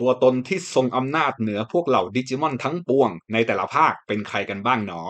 ตัวตนที่ทรงอำนาจเหนือพวกเหล่าดิจิมอนทั้งปวงในแต่ละภาคเป็นใครกันบ้างหนอ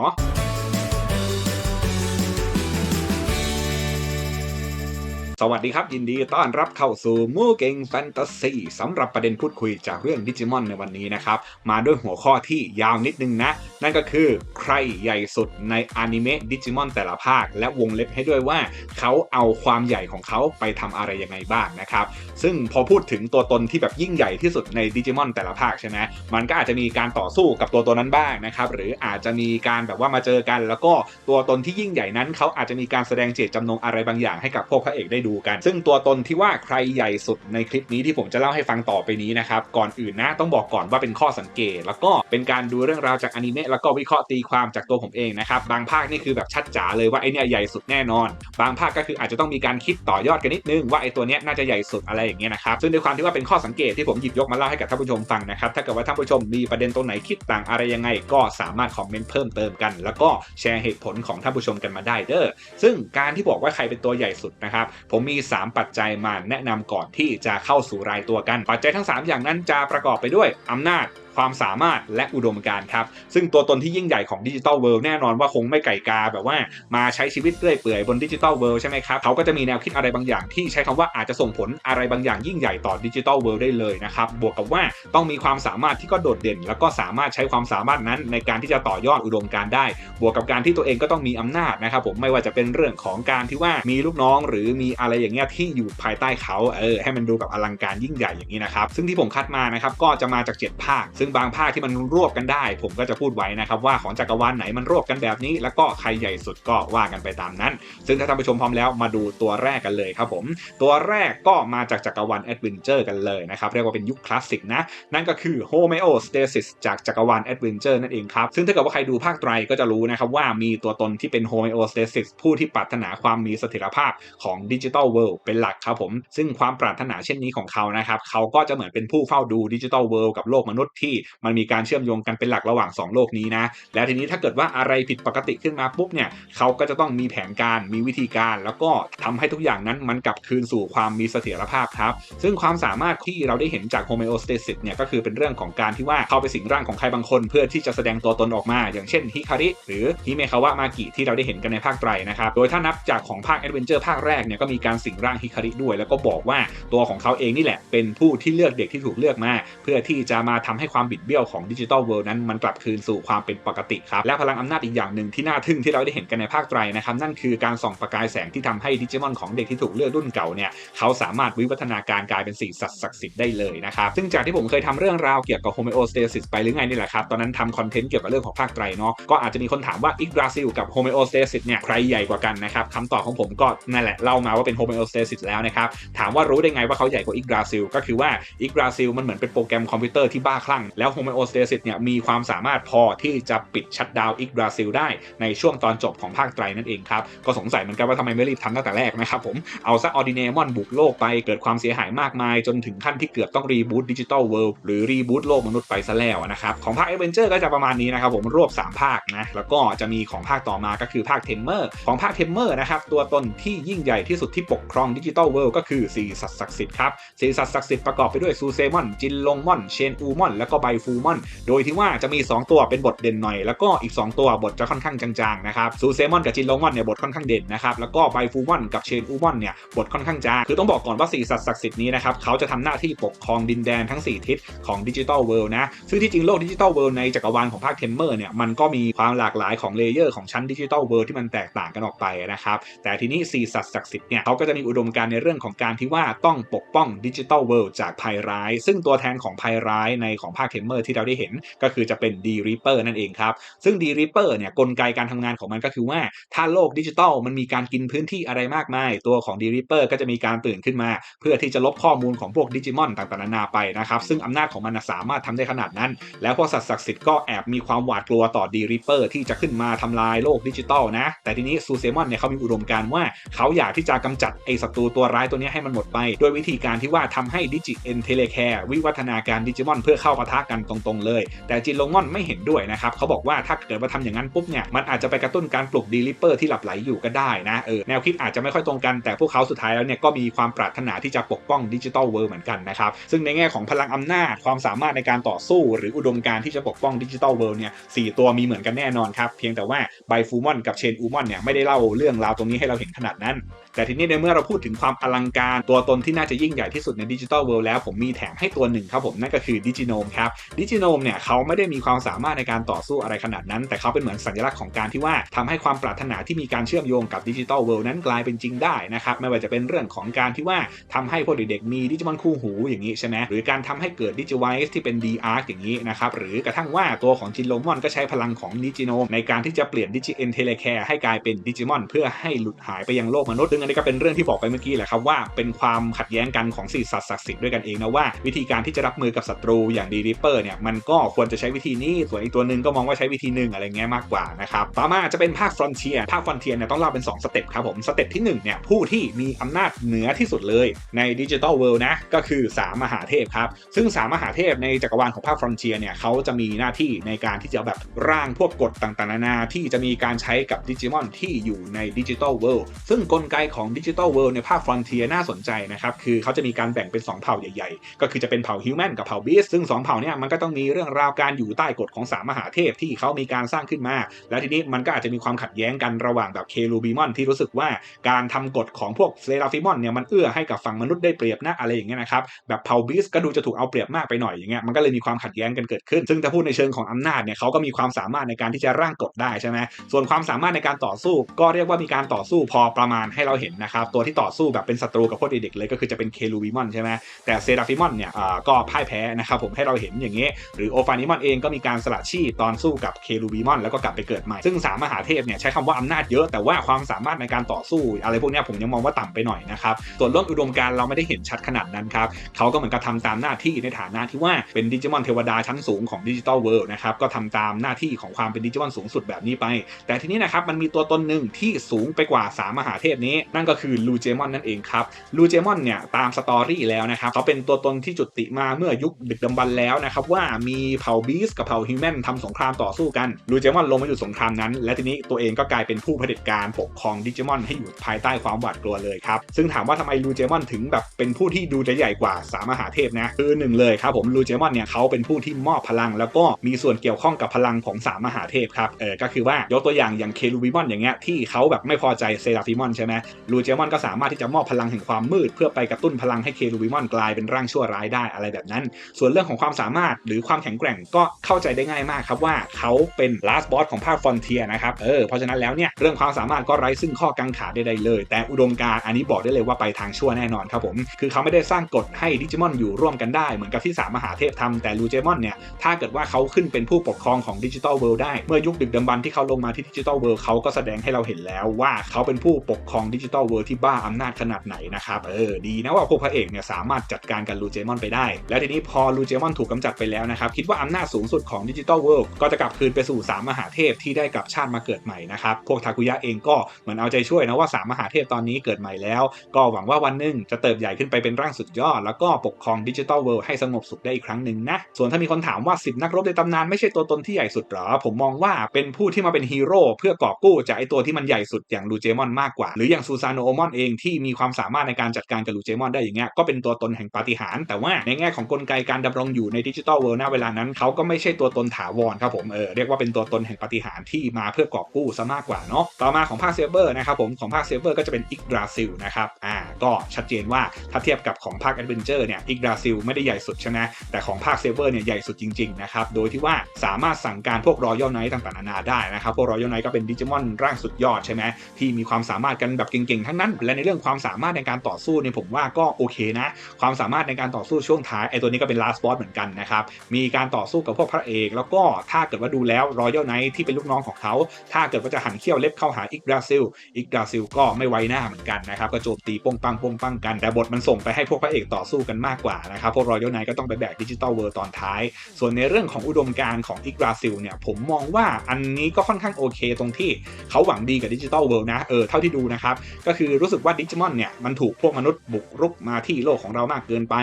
สวัสดีครับยินดีต้อนรับเข้าสู่มูเก่งแฟนตาซีสำหรับประเด็นพูดคุยจากเรื่องดิจิมอนในวันนี้นะครับ มาด้วยหัวข้อที่ยาวนิดนึงนะ นั่นก็คือใครใหญ่สุดในอนิเมะดิจิมอนแต่ละภาค และวงเล็บให้ด้วยว่าเขาเอาความใหญ่ของเขาไปทำอะไรยังไงบ้างนะครับ ซึ่งพอพูดถึงตัวตนที่แบบยิ่งใหญ่ที่สุดในดิจิมอนแต่ละภาคใช่ไหมมันก็อาจจะมีการต่อสู้กับตัวตนนั้นบ้างนะครับหรืออาจจะมีการแบบว่ามาเจอกัน แล้วก็ตัวตนที่ยิ่งใหญ่นั้นเขาอาจจะมีการแสดงเจตจำนงอะไรบางอย่างให้กับพวกพระเอกได้ดูกัน ซึ่งตัวตนที่ว่าใครใหญ่สุดในคลิปนี้ที่ผมจะเล่าให้ฟังต่อไปนี้นะครับ ก่อนอื่นนะต้องบอกก่อนว่าเป็นข้อสังเกต แล้วก็เป็นการดูเรื่องราวจากอนิเมะแล้วก็วิเคราะห์ตีความจากตัวผมเองนะครับ บางภาคนี่คือแบบชัดจ๋าเลยว่าไอเนี่ยใหญ่สุดแน่นอน บางภาคก็คืออาจจะต้องมีการคิดต่อยอดกันนิดนึงว่าไอตัวเนี้ยน่าจะใหญ่สุดอะไรอย่างเงี้ยนะครับซึ่งด้วยความที่ว่าเป็นข้อสังเกตที่ผมหยิบยกมาเล่าให้กับท่านผู้ชมฟังนะครับถ้าเกิดว่าท่านผู้ชมมีประเด็นตรงไหนคิดต่างอะไรยังไง ก็สามารถคอมเมนต์เพิ่มเติมกัน แล้วก็แชร์เหตุผลของท่านผู้ชมกันมาได้เด้อซึ่งการที่บอกว่าใครเป็นตัวใหญ่สุดนะครับผผมมี 3 ปัจจัยมาแนะนำก่อนที่จะเข้าสู่รายตัวกัน ปัจจัยทั้ง 3 อย่างนั้นจะประกอบไปด้วยอำนาจ ความสามารถและอุดมการณ์ครับ ซึ่งตัวตนที่ยิ่งใหญ่ของดิจิทัลเวิลด์แน่นอนว่าคงไม่ไก่กาแบบว่ามาใช้ชีวิตเรื่อยเปื่อยบนดิจิทัลเวิลด์ใช่ไหมครับ เขาก็จะมีแนวคิดอะไรบางอย่างที่ใช้คำว่าอาจจะส่งผลอะไรบางอย่างยิ่งใหญ่ต่อดิจิทัลเวิลด์ได้เลยนะครับ บวกกับว่าต้องมีความสามารถที่ก็โดดเด่น แล้วก็สามารถใช้ความสามารถนั้นในการที่จะต่อยอดอุดมการณ์ได้ บวกกับการที่ตัวเองก็ต้องมีอำนาจนะครับผมไม่ว่าจะเป็นเรื่องของการที่ว่ามีลูกน้อง หรือมีอะไรอย่างเงี้ยที่อยู่ภายใต้เขาเออให้มันดูแบบอลังการยิ่งใหญ่อย่างนี้นะครับซึ่งที่ผมคัดมานะครับก็จะมาจาก 7 ภาคซึ่งบางภาคที่มันรวบกันได้ ผมก็จะพูดไว้นะครับว่าของจักรวาลไหนมันรวบกันแบบนี้ แล้วก็ใครใหญ่สุดก็ว่ากันไปตามนั้น ซึ่งถ้าท่านผู้ชมพร้อมแล้วมาดูตัวแรกกันเลยครับผม ตัวแรกก็มาจากจักรวาลแอดเวนเจอร์กันเลยนะครับ เรียกว่าเป็นยุคคลาสสิกนะ นั่นก็คือ Homeostasis จากจักรวาลแอดเวนเจอร์นั่นเองครับ ซึ่งถ้าเกิดว่าใครดูภาคไตรก็จะรู้นะครับว่ามีตัวตนที่เป็น Homeostasis ผู้ที่ปรารถนาความมีเสถียรภาพของดิจิทัลเวิลด์เป็นหลักครับผม ซึ่งความปรารถนาเช่นนี้ของเขานะครับเขาก็จะเหมือนเป็นผู้เฝ้าดูดิจิทัลเวิลด์กับโลกมนุษย์ที่มันมีการเชื่อมโยงกันเป็นหลักระหว่าง 2 โลกนี้นะ แล้วทีนี้ถ้าเกิดว่าอะไรผิดปกติขึ้นมาปุ๊บเนี่ยเขาก็จะต้องมีแผนการมีวิธีการ แล้วก็ทำให้ทุกอย่างนั้นมันกลับคืนสู่ความมีเสถียรภาพครับ ซึ่งความสามารถที่เราได้เห็นจาก homeostasis เนี่ยก็คือเป็นเรื่องของการที่ว่าเข้าไปสิงร่างของใครบางคน เพื่อที่จะแสดงตัวตนออกมา อย่างเช่นฮิคาริหรือฮิเมคาวะมากิที่เราได้เห็นกันในภาคไตรนะครับโดยถ้านับจากของภาคแอดเวนเจอร์ภาคแรกเนี่ยก็มีการสิงร่างฮิคาริด้วย แล้วก็บอกว่าตัวของเขาเองนี่แหละเป็นผู้ที่เลือกเด็กที่ถูกเลือกมา เพื่อที่จะมาทำให้ความบิดเบี้ยวของดิจิทัลเวิลด์นั้นมันกลับคืนสู่ความเป็นปกติครับ และพลังอำนาจอีกอย่างหนึ่งที่น่าทึ่งที่เราได้เห็นกันในภาคไตรนะครับนั่นคือการส่องประกายแสงที่ทำให้ดิจิมอนของเด็กที่ถูกเลือกรุ่นเก่าเนี่ยเขาสามารถวิวัฒนาการกลายเป็นสิ่งศักดิ์สิทธิ์ได้เลยนะครับซึ่งจากที่ผมเคยทำเรื่องราวเกี่ยวกับ homeostasis ไปหรือไงนี่แหละครับตอนนั้นทำคอนเทนต์เกี่ยวกับเรื่องของภาคไตรเนาะก็อาจจะมีคนถามว่าอิกราซิลกับ homeostasis เนี่ยใครใหญ่กว่ากันนะครับคำตอบของผมก็นั่นแหละเล่ามาว่าเป็น homeostasis แล้วนะครับถามว่ารู้ได้ไงว่าเขาใหญ่กว่าอิกราซิลก็คือว่าอิกราซิลมันเหมือนเป็นโปรแกรมคอมพิวเตอร์ที่บ้าคลั่งแล้ว homeostasis เนี่ยมีความสามารถพอที่จะปิดชัดดาวอิกราซิลได้ในช่วงตอนจบของภาคไตรนั่นเองครับ ก็สงสัยเหมือนกันว่าทำไมไม่รีบทำตั้งแต่แรกนะครับผม เอาซะออร์ดิเนมอนบุกโลกไปเกิดความเสียหายมากมาย จนถึงขั้นที่เกือบต้องรีบูตดิจิตอลเวิลด์หรือรีบูตโลกมนุษย์ไปซะแล้วนะครับ ของภาคเอเวนเจอร์ก็จะประมาณนี้นะครับผมรวบ 3 ภาคนะแล้วก็จะมีของภาคต่อมาก็คือภาคเทมเมอร์ของภาคเทมเมอร์นะครับตัวตนที่ยิ่งใหญ่ที่สุดที่ปกครองดิจิตอลเวิลด์ก็คือสีสัตว์ศักดิ์สิทธิ์ครับสีสัตว์ศักดิ์สิทธิ์ประกอบไปด้วยซูเซมอนจินลงมอนเชนอูมอนแล้วก็ไบฟูมอน โดยที่ว่าจะมี 2 ตัวเป็นบทเด่นหน่อย แล้วก็อีก 2 ตัวบทจะค่อนข้างจางๆนะครับซูเซมอนกับจินลงมอนเนี่ยบทค่อนข้างเด่นนะครับแล้วก็ไบฟูมอนกับเชนอูมอนเนี่ยบทค่อนข้างจางคือต้องบอกก่อนว่าสี่สัตว์ศักดิ์สิทธิ์นี้นะครับเขาจะทำหน้าที่ปกครองดินแดนทั้ง 4 ทิศของดิจิทัลเวิลด์นะซึ่งที่จริงโลกดิจิทัลเวิลด์ในจักรวาลของภาคเทมเมอร์เนี่ยมันก็มีความหลากหลายของเลเยอร์ของชั้นดิจิทัลเวิลด์ที่มันแตกต่างกันออกไปนะครับแต่ทีนี้สี่สัตว์ศักดิ์สิทธิ์เนี่ยเขาก็จะมีอุดมการณ์ในเรื่องของการที่ว่าต้องปกป้องดิจิทัลเวิลด์จากภัยร้าย ซึ่งตัวแทนของภัยร้ายในของภาคเทมเมอร์ที่เราได้เห็นก็คือจะเป็นดีริปเปอร์นั่นเองครับ ซึ่งดีริปเปอร์เนี่ยกลไกการทำงานของมันก็คือว่า ถ้าโลกดิจิทัลมันมีการกินพื้นที่อะไรมากมาย ตัวของดีริปเปอร์ก็จะมีการตื่นขึ้นมา เพื่อที่จะลบข้อมูลของพวกดิจิมอนต่างๆนานาไปนะครับ ซึ่งอำนาจของมันสามารถทำได้ขนาดนั้น แล้วพวกสัตว์ศักดิ์สิทธิ์ก็แอบมีความหวาดกลัวต่อดีริปเปอร์ที่จะขึ้นมาทำลายโลกดิจิทัลนะ แต่ทีนี้ซูเซมอนเนี่ยเขามีอุดมการณ์ว่าเขาอยากที่จะกำจัดไอศัตรูตัวร้ายตัวนี้ให้มันหมดไป ด้วยวิธีการที่ว่าทำให้ดิจิเอ็นเทเลแคร์วิวัฒนาการดิจิมอนเพื่อเข้าปะทะทะกันตรงๆเลย แต่จินลงม่อนไม่เห็นด้วยนะครับเขาบอกว่าถ้าเกิดว่าทำอย่างนั้นปุ๊บเนี่ยมันอาจจะไปกระตุ้นการปลุกดีลิเปอร์ที่หลับไหลอยู่ก็ได้นะเออแนวคิดอาจจะไม่ค่อยตรงกันแต่พวกเขาสุดท้ายแล้วเนี่ยก็มีความปรารถนาที่จะปกป้องดิจิทัลเวิลด์เหมือนกันนะครับซึ่งในแง่ของพลังอำนาจความสามารถในการต่อสู้ หรืออุดมการที่จะปกป้องดิจิทัลเวิลด์เนี่ยสตัวมีเหมือนกันแน่นอนครับเพียงแต่ว่าไบฟูมอนกับเชนอูมอนเนี่ยไม่ได้เล่าเรื่องราวตรงนี้ให้เราเห็นขนาดนั้น แต่ทีนี้ในเมื่อเราพูดถึงความอลังการตัวตนที่น่าจะยิ่งใหญ่ที่สุดในดิจิทัลเวิลด์แล้วผมมีแถมให้ตัวหนึ่งครับผมนั่นก็คือดิจิโนมครับดิจิโนมเนี่ยเขาไม่ได้มีความสามารถในการต่อสู้อะไรขนาดนั้น แต่เขาเป็นเหมือนสัญลักษณ์ของการที่ว่าทำให้ความปรารถนาที่มีการเชื่อมโยงกับดิจิทัลเวิลด์นั้นกลายเป็นจริงได้นะครับไม่ว่าจะเป็นเรื่องของการที่ว่าทำให้พวกเด็กๆมีดิจิมอนคู่หูอย่างนี้ใช่ไหมหรือการทำให้เกิดดิจิไวส์ที่เป็นดีอาร์อย่างนี้นะครับหรือกระทั่งว่าตัวของจินโลมอนก็ใช้พลังของดิจิโนมในการที่จะเปลี่ยนดิจิเอนเทเลแคร์ให้กลายเป็นดิจิมอน เพื่อให้หลุดหายไปยังโลกมนุษย์ซึ่งอันนี้ก็เป็นเรื่องที่บอกไปเมื่อกี้แหละครับว่าเป็นความขัดแย้งกันของสี่สัตว์ศักดิ์สิทธิ์ด้วยกันเองนะว่าวิธีการที่จะรับมือกับศัตรูอย่างดีริปเปอร์เนี่ยมันก็ควรจะใช้วิธีนี้ส่วนอีกตัวหนึ่งก็มองว่าใช้วิธีหนึ่งอะไรเงี้ยมากกว่านะครับต่อมาจะเป็นภาคฟรอนเทียภาคฟรอนเทียเนี่ยต้องเล่าเป็น 2 สเต็ปครับผมสเต็ปที่1เนี่ยผู้ที่มีอำนาจเหนือที่สุดเลยในดิจิทัลเวิลด์นะก็คือสามมหาเทพครับ ซึ่งสามมหาเทพในจักรวาลของภาคฟรอนเทียเนี่ยเขาจะมีหน้าที่ในการที่จะแบบร่างพวกกฎต่างๆนานาที่จะมีการใช้กับดิจิมอนที่อยู่ในดิจิทัลเวิลด์ซึ่งกลไกของดิจิทัลเวิลด์ในภาคฟรอนเทียน่าสนใจนะครับคือเขาจะมีการแบ่งเป็น 2 เผ่าใหญ่ ๆ ก็คือจะเป็นเผ่าฮิวแมนกับเผ่าบีสซึ่ง2เผ่าเนี่ยมันก็ต้องมีเรื่องราวการอยู่ใต้กฎของสามมหาเทพที่เขามีการสร้างขึ้นมา แล้วทีนี้มันก็อาจจะมีความขัดแย้งกันระหว่างแบบเคลูบิมอนที่รู้สึกว่าการทำกฎของพวกเซราฟิมอนเนี่ยมันเอื้อให้กับฝั่งมนุษย์ได้เปรียบนะอะไรอย่างเงี้ยนะครับแบบเผาบีสก็ดูจะถูกเอาเปรียบมากไปหน่อยอย่างเงี้ยมันก็เลยมีความขัดแย้งกันเกิดขึ้น ซึ่งถ้าพูดในเชิงของอำนาจเนี่ยเขาก็มีความสามารถในการที่จะร่างกฎได้ใช่ไหมส่วนความสามารถในการต่อสู้ ก็เรียกว่ามีการต่อสู้พอประมาณให้เราเห็นนะครับตัวที่ต่อสู้แบบเป็นศัตรูกับพวกเด็กๆเลยก็คือจะเป็นเคลูบิมอนใช่ไหมแต่เซราฟิมอนเนี่ยก็พ่ายแพ้นะครับผมให้เราเห็นอย่างเงี้ยหรือโอฟานิมอนเองก็มีการสละชีพตอนสู้กับเคลูบิมอนแล้วก็กลับไปเกิดใหม่ ซึ่งสามมหาเทพเนี่ยใช้คำว่าอำนาจเยอะแต่ว่าความสามารถในการต่อสู้ อะไรพวกนี้ผมยังมองว่าต่ำไปหน่อยนะครับส่วนเรื่องอุดมการเราไม่ได้เห็นชัดขนาดนั้นครับเขาก็เหมือนกับทำตามหน้าที่ในฐานะที่ว่าเป็นดิจิมอนเทวดาชั้นสูงของดิจิตอลเวิลด์นะครับก็ทำตามหน้าที่ของความเป็นดิจิมอนสูงสุดแบบนี้ไป แต่ทีนี้นะครับมันมีตัวตนหนึ่งที่สูงไปกว่า3มหาเทพนี้ นั่นก็คือลูเจมอนนั่นเองครับลูเจมอนเนี่ยตามสตอรี่แล้วนะครับเขาเป็นตัวตนที่จุติมาเมื่อยุคดึกดำบรรแล้วนะครับว่ามีเผ่าบีสกับเผ่าฮิวแมนทำสงครามต่อสู้กันลูเจมอนลงมาอยู่สงครามนั้น และทีนี้ตัวเองก็กลายเป็นผู้เผด็จการปกครองดิจิมอนให้อยู่ภายใต้ความหวาดกลัวเลยครับ ซึ่งถามว่าทำไมลูเจมอนถึงแบบเป็นผู้ที่ดูจะใหญ่กว่าสามมหาเทพนะคือหนึ่งเลยครับผมลูเจมอนเนี่ยเขาเป็นผู้ที่มอบพลัง แล้วก็มีส่วนเกี่ยวข้องกับพลังของสามมหาเทพครับเออก็คือว่ายกตัวอย่างอย่างเคลูบิมอนอย่างเงี้ยที่เขาแบบไม่พอใจเซราฟิมอนใช่ไหมลูเจมอนก็สามารถที่จะมอบพลังแห่งความมืด เพื่อไปกระตุ้นพลังให้เคลูบิมอนกลายเป็นร่างชั่วร้ายได้อะไรแบบนั้น ส่วนเรื่องของความสามารถหรือความแข็งแกร่งก็เข้าใจได้ง่ายมากครับว่าเขาเป็นลาสบอสของภาคฟอนเทียนะครับเออเพราะฉะนั้นแล้วเนี่ยเรื่องความสามารถก็ไร้ซึ่งข้อกังขาใดๆเลย แต่อุดมการอันนี้บอกได้เลยว่าไปทางชั่วแน่นอนครับผม คือเขาไม่ได้สร้างกฎให้ดิจิมอนอยู่ร่วมกันได้เหมือนกับที่สามมหาเทพทำแต่ลูเจมอนเนี่ยถ้าเกิดว่าเขาขึ้นเป็นผู้ปกครองของดิจิทัลเวิลด์ได้เมื่อยุคดึกดำบรรที่เขาลงมาที่ดิจิทัลเวิลด์เขาก็แสดงให้เราเห็นแล้วว่าเขาเป็นผู้ปกครองดิจิทัลเวิลด์ที่บ้าอำนาจขนาดไหนนะครับเออดีนะว่าพวกพระเอกเนี่ยสามารถจัดการกับลูเจมอนไปได้ แล้วทีนี้พอลูเจมอนถูกกำจัดไปแล้วนะครับ คิดว่าอำนาจสูงสุดของดิจิทัลเวิลด์ก็จะกลับคืนไปสู่สามมหาเทพที่ได้กลับชาติมาเกิดใหม่นะครับ พวกทาคุยะเองก็เหมือนเอาใจช่วยนะว่าสามมหาเทพตอนนี้เกิดใหม่แล้ว ก็หวังว่าวันหนึ่งจะเติบใหญ่ขึ้นไปเป็นร่างสุดยอด แล้วก็ปกครองดิจิทัลเวิลด์ให้สงบสุขได้อีกครั้งหนึ่งนะ ส่วนถ้ามีคนถามว่า 10 นักรบในตำนานไม่ใช่ตัวตนที่ใหญ่สุดหรอ ผมมองว่าเป็นผู้ที่มาเป็นฮีโร่เพื่อกอบกู้จากไอตัวที่มันใหญ่สุดอย่างลูเจมอนมากกว่า หรืออย่างซูซานโนโอมอนเองที่มีความสามารถในการจัดการกับลูเจมอนได้อย่างเงี้ยก็เป็นตัวตนแห่งปาฏิหาริย์แต่ว่าในแง่ของกลไกการดำรงอยู่ในดิจิทัลเวิลด์ณเวลานั้นเขาก็ไม่ใช่ตัวตนถาวรครับผมเออเรียกว่าเป็นตัวตนแห่งปฏิหารที่มาเพื่อกอบกู้ซะมากกว่าเนาะต่อมาของภาคเซเบอร์นะครับผมของภาคเซเบอร์ก็จะเป็นอิกดราซิลนะครับอ่าก็ชัดเจนว่าถ้าเทียบกับของภาคแอดเวนเจอร์เนี่ยอิกดราซิลไม่ได้ใหญ่สุดใช่ไหมแต่ของภาคเซเบอร์เนี่ยใหญ่สุดจริงๆนะครับโดยที่ว่าสามารถสั่งการพวกรอยัลไนท์ต่างๆนานาได้นะครับพวกรอยัลไนท์ก็เป็นดิจิมอนร่างสุดยอดใช่ไหมที่มีความสามารถกันแบบเก่งๆทั้งนั้น และในเรื่องความสามารถในการต่อสู้เนี่ยผมว่าก็โอเคนะความสามารถในการต่อสู้ช่วงท้ายไอตัวนี้ก็เป็นลาสบอสเหมือนกันนะครับมีการต่อสู้กับพวกพระเอก แล้วก็ถ้าเกิดว่าดูแล้วรอยัลไนท์ที่เป็นลูกน้องของเขาถ้าเกิดว่าจะหันเขี้ยวเล็บเข้าหาอิกดราซิลอิกดราซิลก็ไม่ไว้หน้าเหมือนกันนะครับก็โจมตีโปังปงปังกัน แต่บทมันส่งไปให้พวกพระเอกต่อสู้กันมากกว่านะครับ พวกรอยัลไนก็ต้องไปแบกดิจิตอลเวิร์ตอนท้าย ส่วนในเรื่องของอุดมการณ์ของอิกราซิลเนี่ยผมมองว่าอันนี้ก็ค่อนข้างโอเค ตรงที่เขาหวังดีกับดิจิตอลเวิลด์นะเออเท่าที่ดูนะครับก็คือรู้สึกว่าดิจิมอนเนี่ยมันถูกพวกมนุษย์บุกรุกมาที่โลกของเรามากเกินไป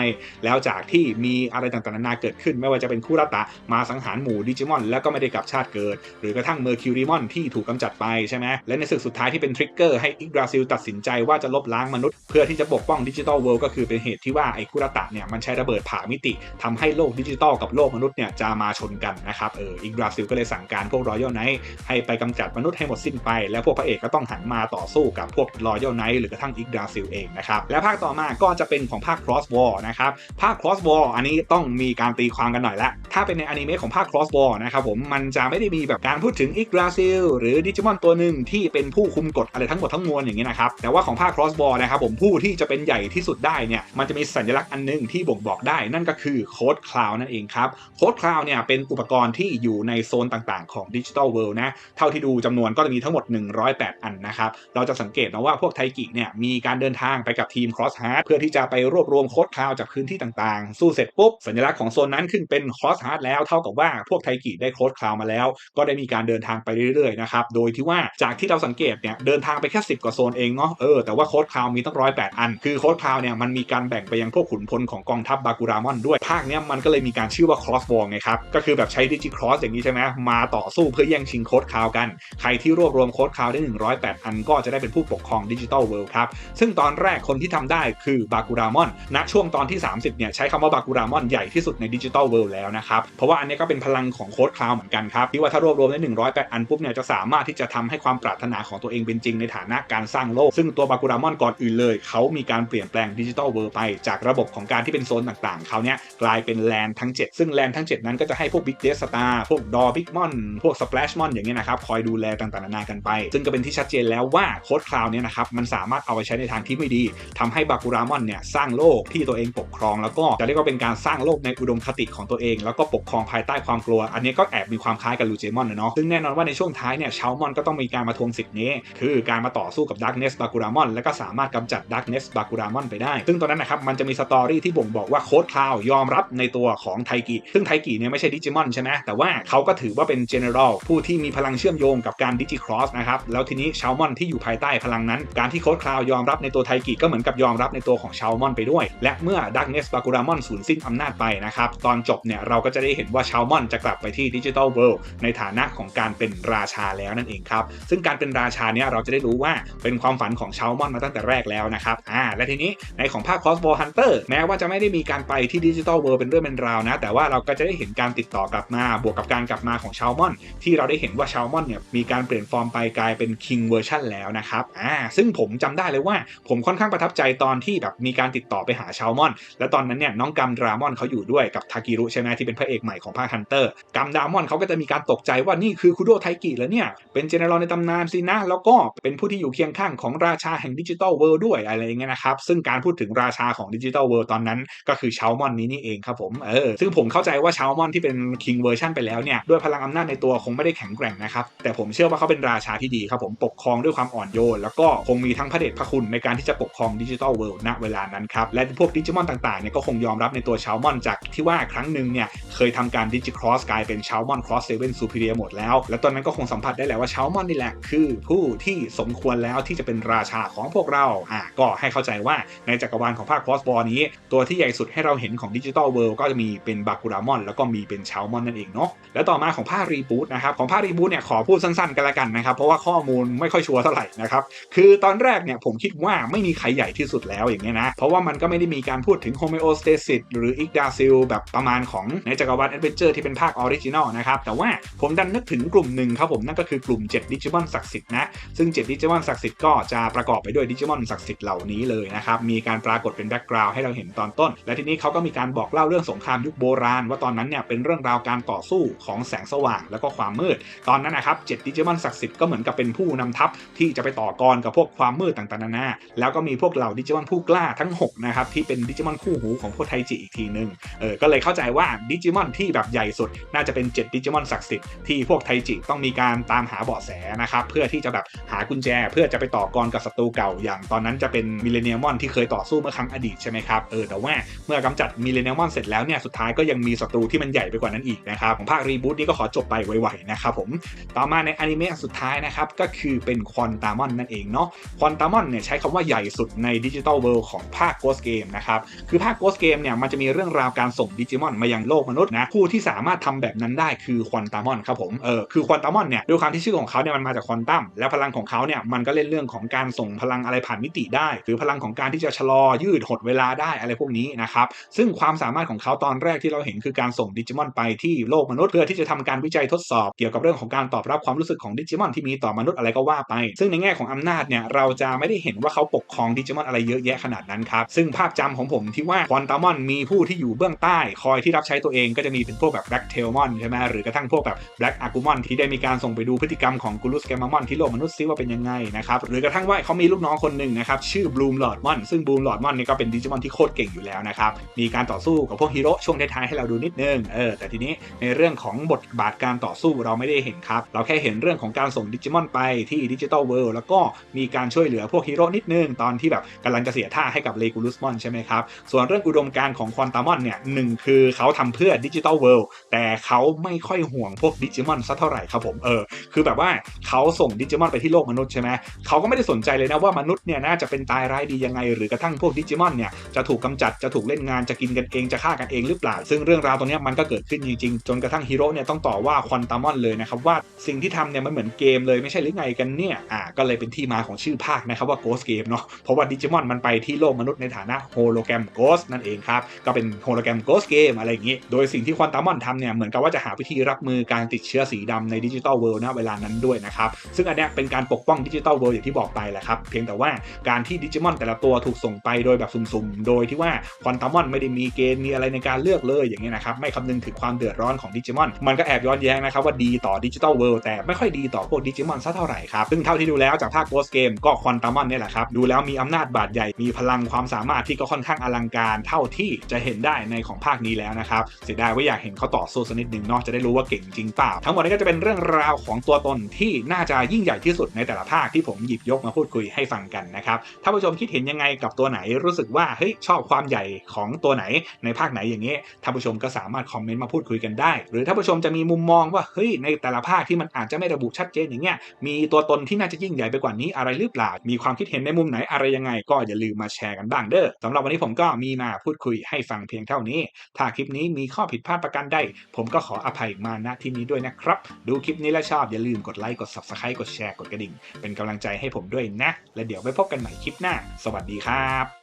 แล้วจากที่มีอะไรต่างๆนานาเกิดขึ้น ไม่ว่าจะเป็นคู่รัตตะมาสังหารหมู่ดิจิมอน แล้วก็ไม่ได้กลับชาติเกิด หรือกระทั่งเมอร์คิวริมอนที่ถูกกำจัดไปใช่ไหมและในศึกสุดท้ายที่เป็นทริกเกอร์ให้อิกราซิลตัดสินใจว่าจะลบล้างมนุษย์เพื่อที่จะปกป้องดิจิตอลเวิลด์ก็คือเป็นเหตุที่ว่าไอ้คุรตะเนี่ยมันใช้ระเบิดผ่ามิติทำให้โลกดิจิตอลกับโลกมนุษย์เนี่ยจะมาชนกันนะครับเอออิกราซิลก็เลยสั่งการพวกรอยัลไนท์ให้ไปกำจัดมนุษย์ให้หมดสิ้นไป แล้วพวกพระเอกก็ต้องหันมาต่อสู้กับพวกรอยัลไนท์หรือกระทั่งอิกราซิลเองนะครับและภาคต่อมาก็จะเป็นของภาค Cross War นะครับภาค Cross War อันนี้ต้องมีการตีความกันหน่อยละถ้าเป็นในอนิเมะของภาค Cross War นะครับผมมันจะไม่ได้มีแบบการพูดถึงอิกราซิลหรือดิจิมอนตัวหนึ่งที่เป็นผู้คุมกฎอะไรทั้งหมดทั้งมวลอย่างนี้นะครับแต่ว่าของภาค Cross War นะครับผมผู้ที่จะเป็นใหญ่ที่สุดได้เนี่ยมันจะมีสัญลักษณ์อันหนึงที่บ่งบอกได้ นั่นก็คือโค้ดคลาวนั่นเองครับโค้ดคลาวเนี่ยเป็นอุปกรณ์ที่อยู่ในโซนต่างๆของดิจิทัลเวิลด์นะเท่าที่ดูจำนวนก็จะมีทั้งหมด 108 อันนะครับเราจะสังเกตนะว่าพวกไทกิเนี่ยมีการเดินทางไปกับทีม Cross Heart เพื่อที่จะไปรวบรวมโค้ดคลาวจากพื้นที่ต่างๆ สู้เสร็จปุ๊บสัญลักษณ์ของโซนนั้นขึ้นเป็น Cross Heart แล้วเท่ากับว่าพวกไทกิได้โค้ดคลาวมาแล้ว ก็ได้มีการเดินทางไปเรื่อยๆนะครับโดยที่ว่าจากที่เราสังเกตเนี่ยเดินทางไปแค่ 10 กว่าโซนเองเนาะเออแต่ว่าโค้ดคลาวมีตั้ง108อัน คือโค้ดคาวเนี่ยมันมีการแบ่งไปยังพวกขุนพลของกองทัพบากูรามอนด้วย ภาคเนี้ยมันก็เลยมีการชื่อว่า Cross War ไงครับ ก็คือแบบใช้ดิจิครอสอย่างนี้ใช่ไหมมาต่อสู้เพื่อแย่งชิงโค้ดคาวกัน ใครที่รวบรวมโค้ดคาวได้ 108 อัน ก็จะได้เป็นผู้ปกครองดิจิทัลเวิลด์ครับ ซึ่งตอนแรกคนที่ทำได้คือบากูรามอน ณ ช่วงตอนที่ 30 เนี่ยใช้คำว่าบากูรามอนใหญ่ที่สุดในดิจิทัลเวิลด์แล้วนะครับ เพราะว่าอันนี้ก็เป็นพลังของโค้ดคาวเหมือนกันครับ ที่ว่าถ้ารวบรวมได้ 108 อันปุ๊บเนี่ยจะสามารถที่จะทำให้ความปรารถนาของตัวเองเป็นจริงในฐานะการสร้างโลก ซึ่งตัวบากูรามอนก่อนอื่นเลยเขามีการเปลี่ยนแปลงดิจิทัลเวิลด์ไปจากระบบของการที่เป็นโซนต่างๆเขาเนี่ยกลายเป็นแลนทั้ง 7 ซึ่งแลนทั้ง 7 นั้นก็จะให้พวกบิ๊กเดสตาพวกดอบิ๊กมอนพวกสเปลชมอนอย่างเงี้ยนะครับคอยดูแลต่างๆนานากันไป ซึ่งก็เป็นที่ชัดเจนแล้วว่าโค้ดคลาวเนี่ยนะครับมันสามารถเอาไปใช้ในทางที่ไม่ดีทำให้บากูรามอนเนี่ยสร้างโลกที่ตัวเองปกครอง แล้วก็จะเรียกว่าเป็นการสร้างโลกในอุดมคติของตัวเอง แล้วก็ปกครองภายใต้ความกลัว อันนี้ก็แอบมีความคล้ายกับลูเจมอนนะเนาะซึ่งแน่นอนว่าในช่วงท้ายเนี่ยชาวมอนก็ต้องมีการมาทวงสิทธิ์นี้ คือการมาต่อสู้กับดักเนสบากูรามอนแล้วก็สามารถกำจัดดักเนสบากูรามอนไปได้ ซึ่งตอนนั้นนะครับมันจะมีสตอรี่ที่บ่งบอกว่าโค้ดคลาวยอมรับในตัวของไทกิ ซึ่งไทกิเนี่ยไม่ใช่ดิจิมอนใช่ไหมแต่ว่าเขาก็ถือว่าเป็นเจเนอเรลผู้ที่มีพลังเชื่อมโยงกับการดิจิครอสนะครับ แล้วทีนี้ชาวมอนที่อยู่ภายใต้พลังนั้น การที่โค้ดคลาวยอมรับในตัวไทกิก็เหมือนกับยอมรับในตัวของชาวมอนไปด้วย และเมื่อดักเนสบากูรามอนสูญสิ้นอำนาจไปนะครับ ตอนจบเนี่ยเราก็จะได้เห็นว่าชาวมอนจะกลับไปที่ดิจิทัลเวิลด์ในฐานะของการเป็นราชาแล้วนั่นเองครับ ซึ่งการเป็นราชาเนี่ยเราจะได้รู้ว่าเป็นความฝันของชาวมอนมาตั้งแต่แรกแล้วนะครับอ่าและทีนี้ในของภาค Crossbow Hunter แม้ว่าจะไม่ได้มีการไปที่ดิจิทัลเวิลด์เป็นเรื่องเป็นราวนะ แต่ว่าเราก็จะได้เห็นการติดต่อกลับมาบวกกับการกลับมาของชาวมอน ที่เราได้เห็นว่าชาวมอนเนี่ยมีการเปลี่ยนฟอร์มไปกลายเป็นคิงเวอร์ชันแล้วนะครับอ่าซึ่งผมจำได้เลยว่าผมค่อนข้างประทับใจตอนที่แบบมีการติดต่อไปหาชาวมอน และตอนนั้นเนี่ยน้องกัมดรามอนเขาอยู่ด้วยกับทากิรุใช่ไหมที่เป็นพระเอกใหม่ของภาคฮันเตอร์กัมดรามอนเขาก็จะมีการตกใจว่านี่คือคุโดไทกิแล้วเนี่ยเป็นเจเนอเรลในตำนานสินะแล้วก็เป็นผู้ที่อยู่เคียงข้างของราชาแห่งดิจิทัลเวิลด์ด้วยอะไรอย่างเงี้ยนะครับ ซึ่งการพูดถึงราชาของดิจิทัลเวิลด์ตอนนั้น ก็คือชาวมอนนี้นี่เองครับผมเออซึ่งผมเข้าใจว่าชาวมอนที่เป็นคิงเวอร์ชันไปแล้วเนี่ยด้วยพลังอำนาจในตัวคงไม่ได้แข็งแกร่งนะครับ แต่ผมเชื่อว่าเขาเป็นราชาที่ดีครับผมปกครองด้วยความอ่อนโยน แล้วก็คงมีทั้งพระเดชพระคุณในการที่จะปกครองดิจิทัลเวิลด์ณเวลานั้นครับและพวกดิจิมอนต่างๆเนี่ยก็คงยอมรับในตัวชาวมอนจากที่ว่าครั้งหนึ่งเนี่ยเคยทำการดิจิครอสกลายเป็นชาวมอนครอสเซเว่นซูเปอร์เรียหมดแล้ว และตอนนั้นก็คงสัมผัสได้แหละว่าชาวมอนนี่แหละคือ ผู้ที่สมควรแล้วที่จะเป็นราชาของพวกเราอะก็ก็ให้เข้าใจว่าในจักรวาลของภาคครอสบอลนี้ ตัวที่ใหญ่สุดให้เราเห็นของดิจิทัลเวิลด์ก็จะมีเป็นบากูรามอนแล้วก็มีเป็นชาวมอนนั่นเองเนาะและต่อมาของภาครีบูตนะครับของภาครีบูตเนี่ยขอพูดสั้นๆกันละกันนะครับเพราะว่าข้อมูลไม่ค่อยชัวร์เท่าไหร่นะครับคือตอนแรกเนี่ยผมคิดว่าไม่มีใครใหญ่ที่สุดแล้วอย่างเงี้ยนะเพราะว่ามันก็ไม่ได้มีการพูดถึงโฮเมโอสเตซิสหรืออิกดาซิลแบบประมาณของในจักรวาลแอดเวนเจอร์ที่เป็นภาคออริจินอลนะครับแต่ว่าผมดันนึกถึงกลุ่มหนึ่งครับผมนั่นก็คือกลุ่ม7ดิจิมอนศักดิ์สิทธิ์นะซึ่ง7ดิจิมอนศักดิ์สิทธิ์ก็จะประกอบไปด้วยดิจิมอนศักดิ์สิทธิ์เหล่านี้เลยนะครับ มีการปรากฏเป็นแบ็กกราวด์ให้เราเห็นตอนต้น และทีนี้เขาก็มีการบอกเล่าเรื่องสงครามยุคโบราณ ว่าตอนนั้นเนี่ยเป็นเรื่องราวการต่อสู้ของแสงสว่างแล้วก็ความมืด ตอนนั้นนะครับ7ดิจิมอนศักดิ์สิทธิ์ก็เหมือนกับเป็นผู้นำทัพที่จะไปต่อกรกับพวกความมืดต่างๆนานาแล้วก็มีพวกเหล่าดิจิมอนผู้กล้าทั้ง6นะครับที่เป็นดิจิมอนคู่หูของพวกไทจิอีกทีหนึ่งเออก็เลยเข้าใจว่าดิจิมอนที่แบบใหญ่สุด น่าจะเป็น 7 ดิจิมอนศักดิ์สิทธิ์ที่พวกไทจิต้องมีการตามหาเบาะแสนะครับเพื่อที่จะแบบหากุญแจเพื่อจะไปต่อกรกับศัตรูเก่าอย่างตอนนั้นจะเป็นมิเลเนียมอนที่เคยต่อสู้เมื่อครั้งอดีตใช่ไหมครับเออแต่ว่าเมื่อกำจัดมิเลเนียมอนเสร็จแล้วเนี่ยสุดท้ายก็ยังมีศัตรูที่มันใหญ่ไปกว่านั้นอีกนะครับของภาครีบูตนี้ก็ขอจบไปไวๆนะครับผมต่อมาในอนิเมะสุดท้ายนะครับก็คือเป็นควอนตามอนนั่นเองเนาะควอนตามอนเนี่ยใช้คำว่าใหญ่สุดในดิจิ t a ลเวิลด์ของภาค Ghost Game นะครับคือภาค Ghost Game เนี่ยมันจะมีเรื่องราวการส่งดิจิมอนมายังโลกมนุษย์นะผู้ที่สามารถทำแบบนั้นได้คือควอนตามอนครับผมเออคือควอนตามอนเนี่ยด้วยความที่ชื่อของเขาเนี่ยมันมาจากควอนตัมแล้วพลังของเขาเนี่ยมันก็เล่นเรื่องของการส่งพลังอะไรผ่านมิติได้หรือพลังของการที่จะชะลอยืดหดเวลาได้อะไรพวกนี้นะครับ ซึ่งความสามารถของเขาตอนแรกที่เราเห็นคือการส่งดิจิมอนไปที่โลกมนุษย์เพื่อที่จะทำการวิจัยทดสอบ เกี่ยวกับเรื่องของการตอบรับความรู้สึกของดิจิมอนที่มีต่อมนุษย์อะไรก็ว่าไป ซึ่งในแง่ของอำนาจเนี่ยเราจะไม่ได้เห็นว่าเขาปกครองดิจิมอนอะไรเยอะแยะขนาดนั้นครับ ซึ่งภาพจำของผมที่ว่าควอนตามอนมีผู้ที่อยู่เบื้องใต้คอยที่รับใช้ตัวเองก็จะมีเป็นพวกแบบแบล็กเทลมอนใช่ไหมหรือกระทั่งพวกแบบแบล็กอากูมอนที่ได้มีการส่งไปดูพฤติกรรมของกูรุสแกมมอนที่โลกมนุษย์ซิว่าเป็นยังไงนะครับหรือกระทั่งว่าเขามีลูกน้องคนหนึ่งนะครับชื่อบลูมลอดมอนซึ่งบลูมลอดมอนนี่ก็เป็นดิจิมอนที่โคตรเก่งอยู่แล้วนะครับ มีการต่อสู้กับพวกฮีโร่ช่วงท้ายๆให้เราดูนิดนึง เออ แต่ทีนี้ในเรื่องของบทบาทการต่อสู้เราไม่ได้เห็นครับ เราแค่เห็นเรื่องของการส่งดิจิมอนไปที่ดิจิตอลเวิลด์แล้วก็มีการช่วยเหลือพวกฮีโร่นิดนึง ตอนที่แบบกำลังจะเสียท่าให้กับเลกูลุสมอนใช่ไหมครับ ส่วนเรื่องอุดมการณ์ของควอนตามอนเนี่ยหนึ่งคือเขาทำเพื่อดิจิตอลเวิลด์แต่เขาไม่ค่อยห่วงพวกดิจิมอนสักเท่าไหร่ครับผมเออคือแบบว่าเขาส่งดิจิมอนไปที่โลกมนุษย์ใช่ไหมเขาก็ไม่ได้สนใจเลยนะว่ามนุษย์เนี่ยน่าจะเป็นตายร้ายดียังไง หรือกระทั่งพวกดิจิมอนเนี่ยจะถูกกำจัดจะถูกเล่นงานจะกินกันเองจะฆ่ากันเองหรือเปล่า ซึ่งเรื่องราวตรงนี้มันก็เกิดขึ้นจริงๆ จนกระทั่งฮีโร่เนี่ยต้องต่อว่าควอนตามอนเลยนะครับว่าสิ่งที่ทำเนี่ยมันเหมือนเกมเลยไม่ใช่หรือไงกันเนี่ยอ่าก็เลยเป็นที่มาของชื่อภาคนะครับว่า Ghost Game เนาะเพราะว่าดิจิมอนมันไปที่โลกมนุษย์ในฐานะโฮโลแกรม Ghost นั่นเองครับก็เป็นโฮโลแกรม Ghost Game อะไรอย่างงี้ โดยสิ่งที่ควอนตามอนทำเนี่ยเหมือนกับว่าจะหาวิธีรับมือการติดเชื้อสีดำในดิจิตอลเวิลด์ณเวลานั้นด้วยนะครับซึ่งอันเนี้ยเป็นการปกป้องดิจิตอลเวิลด์อย่างที่บอกไปแหละครับเพียงแต่ว่าการทดิจิมอนแต่ละตัวถูกส่งไปโดยแบบสุ่มๆ โดยที่ว่าควอนตามมอนไม่ได้มีเกณฑ์มีอะไรในการเลือกเลยอย่างเงี้ยนะครับ ไม่คำนึงถึงความเดือดร้อนของดิจิมอน มันก็แอบย้อนแย้งนะครับว่าดีต่อดิจิตอลเวิลด์แต่ไม่ค่อยดีต่อพวกดิจิมอนซะเท่าไหร่ครับ ซึ่งเท่าที่ดูแล้วจากภาคโกสเกมก็ควอนตามมอนนี่แหละครับ ดูแล้วมีอำนาจบาดใหญ่ มีพลังความสามารถที่ก็ค่อนข้างอลังการเท่าที่จะเห็นได้ในของภาคนี้แล้วนะครับเสียดายว่าอยากเห็นเขาต่อสู้สักนิดหนึ่งเนาะจะได้รู้ว่าเก่งจริงเปล่าทั้งหมดนี้ก็จะเป็นเรื่องราวของตัวตนที่น่าจะยิ่งใหญ่ที่สุดในแต่ละภาคที่ผมหยิบยกมาพูดคุยให้ฟังกันนะครับถ้าผู้ชมคิดเห็นยังไงกับตัวไหนรู้สึกว่าเฮ้ยชอบความใหญ่ของตัวไหนในภาคไหนอย่างเงี้ยท่านผู้ชมก็สามารถคอมเมนต์มาพูดคุยกันได้ หรือถ้าผู้ชมจะมีมุมมองว่าเฮ้ยในแต่ละภาคที่มันอาจจะไม่ระบุชัดเจนอย่างเงี้ยมีตัวตนที่น่าจะยิ่งใหญ่ไปกว่านี้อะไรหรือเปล่า มีความคิดเห็นในมุมไหนอะไรยังไง ก็อย่าลืมมาแชร์กันบ้างเด้อสำหรับวันนี้ผมก็มีมาพูดคุยให้ฟังเพียงเท่านี้ ถ้าคลิปนี้มีข้อผิดพลาดประการใดผมก็ขออภัยมาณที่นี้ด้วยนะครับ ดูคลิปนี้แล้วชอบอย่าลืมกดไลค์กด subscribe กดแชร์กดกระดิ่ง เป็นกำลังใจให้ผมด้วยนะ และเดี๋ยวไปพบกันใหม่คลิปหน้า สวัสดีครับ